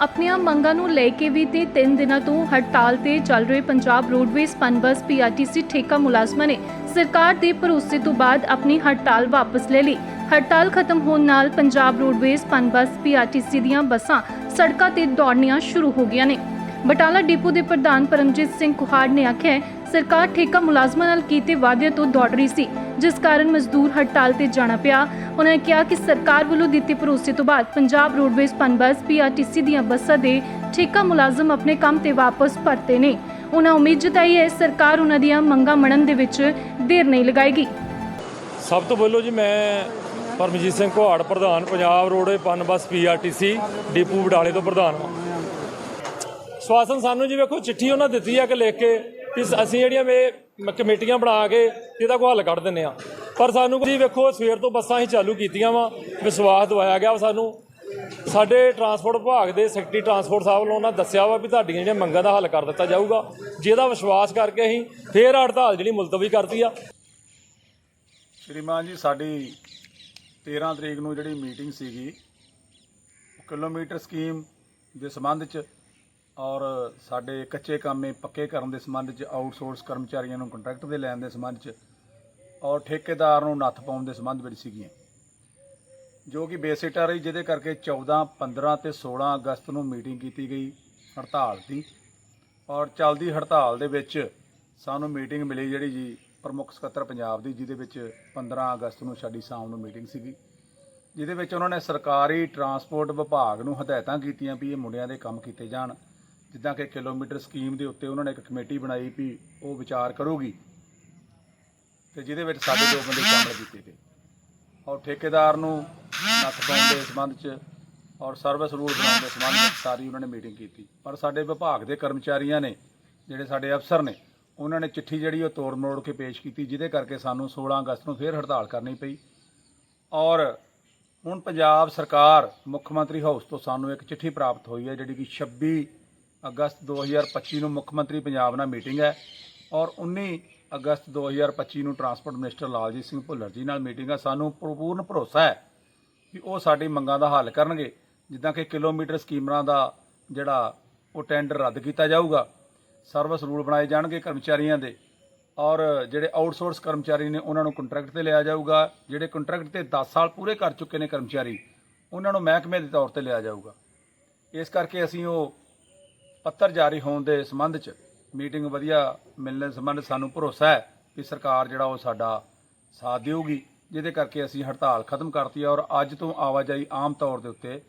ਆਪਣੀਆਂ ਮੰਗਾਂ ਨੂੰ ਲੈ ਕੇ ਵੀ ਤੇ 3 ਦਿਨਾਂ ਤੋਂ ਹੜਤਾਲ ਤੇ ਚੱਲ ਰਹੇ ਪੰਜਾਬ ਰੋਡਵੇਜ਼ ਪਨਬਸ ਪੀਆਰਟੀਸੀ ਠੇਕਾ ਮੁਲਾਜ਼ਮਾਂ ਨੇ ਸਰਕਾਰ ਦੇ ਭਰੋਸੇ ਤੋਂ ਬਾਅਦ ਆਪਣੀ ਹੜਤਾਲ ਵਾਪਸ ਲੈ ਲਈ। ਹੜਤਾਲ ਖਤਮ ਹੋਣ ਨਾਲ ਪੰਜਾਬ ਰੋਡਵੇਜ਼ ਪਨਬਸ ਪੀਆਰਟੀਸੀ ਦੀਆਂ ਬੱਸਾਂ ਸੜਕਾਂ ਤੇ ਦੌੜਨੀਆਂ ਸ਼ੁਰੂ ਹੋ ਗਈਆਂ ਨੇ। ਬਟਾਲਾ ਡਿਪੂ ਦੇ ਪ੍ਰਧਾਨ ਪਰਮਜੀਤ ਸਿੰਘ ਕੁਹਾੜ ਨੇ ਆਖਿਆ ਸਰਕਾਰ ਠੇਕਾ ਮੁਲਾਜ਼ਮਾਂ ਨਾਲ ਕੀਤੇ ਵਾਅਦਿਆਂ ਤੋਂ ਦੌੜ ਰਹੀ ਸੀ, ਜਿਸ ਕਾਰਨ ਮਜ਼ਦੂਰ ਹੜਤਾਲ ਤੇ ਜਾਣਾ ਪਿਆ। ਉਹਨਾਂ ਨੇ ਕਿਹਾ ਕਿ ਸਰਕਾਰ ਵੱਲੋਂ ਦਿੱਤੇ ਭਰੋਸੇ ਤੋਂ ਬਾਅਦ ਪੰਜਾਬ ਰੋਡਵੇਜ਼ ਪਨਬਸ ਪੀਆਰਟੀਸੀ ਦੀਆਂ ਬੱਸਾਂ ਦੇ ਠੇਕਾ ਮੁਲਾਜ਼ਮ ਆਪਣੇ ਕੰਮ ਤੇ ਵਾਪਸ ਪਰਤੇ ਨੇ। ਉਹਨਾਂ ਉਮੀਦ ਜਤਾਈ ਹੈ ਸਰਕਾਰ ਉਹਨਾਂ ਦੀਆਂ ਮੰਗਾਂ ਮੰਨਣ ਦੇ ਵਿੱਚ ਦੇਰ ਨਹੀਂ ਲਗਾਏਗੀ। ਸਭ ਤੋਂ ਪਹਿਲਾਂ ਜੀ ਮੈਂ ਪਰਮਜੀਤ ਸਿੰਘ ਘੋਹਾੜ ਪ੍ਰਧਾਨ ਪੰਜਾਬ ਰੋਡਵੇ ਪਨ P R T C depot ਬਡਾਲੇ ਤੋਂ ਪ੍ਰਧਾਨ ਹਾਂ ਸਵਾਸਨ ਸਾਨੂੰ ਜੀ ਵੇਖੋ, ਚਿੱਠੀ ਉਹਨਾਂ ਦਿੱਤੀ ਆ ਕਿ ਲਿਖ ਕੇ ਕਿ ਅਸੀਂ ਜਿਹੜੀਆਂ ਵੇ ਕਮੇਟੀਆਂ ਬਣਾ ਕੇ ਇਹਦਾ ਕੋਈ ਹੱਲ ਕੱਢ ਦਿੰਨੇ ਆ ਪਰ ਸਾਨੂੰ ਜੀ ਵੇਖੋ, ਸਵੇਰ ਤੋਂ ਬੱਸਾਂ ਹੀ ਚਾਲੂ ਕੀਤੀਆਂ ਵਾ, ਵਿਸ਼ਵਾਸ ਦਵਾਇਆ ਗਿਆ ਵਾ ਸਾਨੂੰ। ਸਾਡੇ ਟਰਾਂਸਪੋਰਟ ਵਿਭਾਗ ਦੇ ਸੈਕਟਰੀ ਟਰਾਂਸਪੋਰਟ ਸਾਹਿਬ ਵੱਲੋਂ ਉਹਨਾਂ ਦੱਸਿਆ ਵਾ ਵੀ ਤੁਹਾਡੀਆਂ ਜਿਹੜੀਆਂ ਮੰਗਾਂ ਦਾ ਹੱਲ ਕਰ ਦਿੱਤਾ ਜਾਊਗਾ। ਜਿਹਦਾ ਵਿਸ਼ਵਾਸ ਕਰਕੇ ਅਸੀਂ ਫੇਰ ਹੜਤਾਲ ਜਿਹੜੀ ਮੁਲਤਵੀ ਕਰਤੀ ਆ। ਸ਼੍ਰੀਮਾਨ ਜੀ, ਸਾਡੀ 13 ਤਰੀਕ ਨੂੰ ਜਿਹੜੀ ਮੀਟਿੰਗ ਸੀਗੀ, ਕਿਲੋਮੀਟਰ ਸਕੀਮ ਦੇ ਸੰਬੰਧ 'ਚ ਔਰ ਸਾਡੇ ਕੱਚੇ ਕਾਮੇ ਪੱਕੇ ਕਰਨ ਦੇ ਸੰਬੰਧ 'ਚ ਆਊਟਸੋਰਸ ਕਰਮਚਾਰੀਆਂ ਨੂੰ ਕੰਟਰੈਕਟ ਦੇ ਲੈਣ ਦੇ ਸੰਬੰਧ 'ਚ ਔਰ ਠੇਕੇਦਾਰ ਨੂੰ ਨੱਥ ਪਾਉਣ ਦੇ ਸੰਬੰਧ ਵਿੱਚ ਸੀਗੀਆਂ। ਜੋ ਕਿ ਬੇਸਿਟਾ ਰਹੀ, ਜਿਹਦੇ ਕਰਕੇ 14 15 ਤੇ 16 ਅਗਸਤ ਨੂੰ ਮੀਟਿੰਗ ਕੀਤੀ ਗਈ ਹੜਤਾਲ ਦੀ। ਔਰ ਚੱਲਦੀ ਹੜਤਾਲ ਦੇ ਵਿੱਚ ਸਾਨੂੰ ਮੀਟਿੰਗ ਮਿਲੀ ਜਿਹੜੀ ਜੀ ਪ੍ਰਮੁੱਖ ਸਕੱਤਰ ਪੰਜਾਬ ਦੀ, ਜਿਹਦੇ ਵਿੱਚ 15 ਅਗਸਤ ਨੂੰ ਸਾਡੀ ਸ਼ਾਮ ਨੂੰ ਮੀਟਿੰਗ ਸੀਗੀ। ਜਿਹਦੇ ਵਿੱਚ ਉਹਨਾਂ ਨੇ ਸਰਕਾਰੀ ਟਰਾਂਸਪੋਰਟ ਵਿਭਾਗ ਨੂੰ ਹਦਾਇਤਾਂ ਕੀਤੀਆਂ ਵੀ ਇਹ ਮੁੰਡਿਆਂ ਦੇ ਕੰਮ ਕੀਤੇ ਜਾਣ। ਜਿੱਦਾਂ ਕਿ ਕਿਲੋਮੀਟਰ ਸਕੀਮ ਦੇ ਉੱਤੇ ਉਹਨਾਂ ਨੇ ਇੱਕ ਕਮੇਟੀ ਬਣਾਈ ਵੀ ਉਹ ਵਿਚਾਰ ਕਰੂਗੀ। ਤੇ ਜਿਹਦੇ ਵਿੱਚ ਸਾਡੇ ਦੋ ਬੰਦੇ ਸ਼ਾਮਲ ਕੀਤੇ ਗਏ। ਔਰ ਠੇਕੇਦਾਰ ਨੂੰ ਨੱਥ ਪਾਉਣ ਦੇ ਸੰਬੰਧ 'ਚ ਔਰ ਸਰਵਿਸ ਰੂਲ ਬਣਾਉਣ ਦੇ ਸੰਬੰਧ ਵਿੱਚ ਸਾਰੀ ਉਹਨਾਂ ਨੇ ਮੀਟਿੰਗ ਕੀਤੀ। ਪਰ ਸਾਡੇ ਵਿਭਾਗ ਦੇ ਕਰਮਚਾਰੀਆਂ ਨੇ, ਜਿਹੜੇ ਸਾਡੇ ਅਫਸਰ ਨੇ, ਉਹਨਾਂ ਨੇ ਚਿੱਠੀ ਜਿਹੜੀ ਉਹ ਤੋੜ ਮਰੋੜ ਕੇ ਪੇਸ਼ ਕੀਤੀ, ਜਿਹਦੇ ਕਰਕੇ ਸਾਨੂੰ 16 ਅਗਸਤ ਨੂੰ ਫੇਰ ਹੜਤਾਲ ਕਰਨੀ ਪਈ। ਔਰ ਹੁਣ ਪੰਜਾਬ ਸਰਕਾਰ ਮੁੱਖ ਮੰਤਰੀ ਹਾਊਸ ਤੋਂ ਸਾਨੂੰ ਇੱਕ ਚਿੱਠੀ ਪ੍ਰਾਪਤ ਹੋਈ ਹੈ, ਜਿਹੜੀ ਕਿ 26 ਅਗਸਤ 2025 ਨੂੰ ਮੁੱਖ ਮੰਤਰੀ ਪੰਜਾਬ ਨਾਲ ਮੀਟਿੰਗ ਹੈ ਔਰ 19 ਅਗਸਤ 2025 ਨੂੰ ਟਰਾਂਸਪੋਰਟ ਮਿਨਿਸਟਰ ਲਾਲਜੀਤ ਸਿੰਘ ਭੁੱਲਰ ਜੀ ਨਾਲ ਮੀਟਿੰਗ ਹੈ। ਸਾਨੂੰ ਪੂਰਨ ਭਰੋਸਾ ਹੈ ਕਿ ਉਹ ਸਾਡੀ ਮੰਗਾਂ ਦਾ ਹੱਲ ਕਰਨਗੇ। ਜਿੱਦਾਂ ਕਿ ਕਿਲੋਮੀਟਰ ਸਕੀਮਰਾਂ ਦਾ ਜਿਹੜਾ ਉਹ ਟੈਂਡਰ ਰੱਦ ਕੀਤਾ ਜਾਊਗਾ, ਸਰਵਿਸ ਰੂਲ ਬਣਾਏ ਜਾਣਗੇ ਕਰਮਚਾਰੀਆਂ ਦੇ ਔਰ ਜਿਹੜੇ ਆਊਟਸੋਰਸ ਕਰਮਚਾਰੀ ਨੇ ਉਹਨਾਂ ਨੂੰ ਕੰਟਰੈਕਟ ਤੇ ਲਿਆ ਜਾਊਗਾ। ਜਿਹੜੇ ਕੰਟਰੈਕਟ ਤੇ 10 ਸਾਲ ਪੂਰੇ ਕਰ ਚੁੱਕੇ ਨੇ ਕਰਮਚਾਰੀ, ਉਹਨਾਂ ਨੂੰ ਮਹਿਕਮੇ ਦੇ ਤੌਰ ਤੇ ਲਿਆ ਜਾਊਗਾ। ਇਸ ਕਰਕੇ ਅਸੀਂ ਉਹ ਪੱਤਰ ਜਾਰੀ ਹੋਣ ਦੇ ਸੰਬੰਧ 'ਚ ਮੀਟਿੰਗ ਵਧੀਆ ਮਿਲਣ ਦੇ ਸੰਬੰਧ ਸਾਨੂੰ ਭਰੋਸਾ ਹੈ ਕਿ ਸਰਕਾਰ ਜਿਹੜਾ ਉਹ ਸਾਡਾ ਸਾਥ ਦੇਊਗੀ ਜਿਹਦੇ ਕਰਕੇ ਅਸੀਂ ਹੜਤਾਲ ਖਤਮ ਕਰਤੀ ਹੈ ਔਰ ਅੱਜ ਤੋਂ ਆਵਾਜਾਈ ਆਮ ਤੌਰ ਦੇ ਉੱਤੇ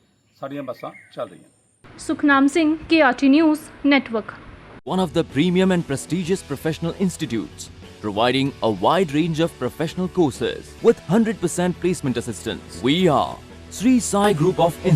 ਸਾਡੀਆਂ ਬੱਸਾਂ ਚੱਲ ਰਹੀਆਂ Sukhnam Singh KRT news network one of the premium and prestigious professional institutes, providing a wide range of professional courses with 100% placement assistance. We are Sri Sai Group of Institutes.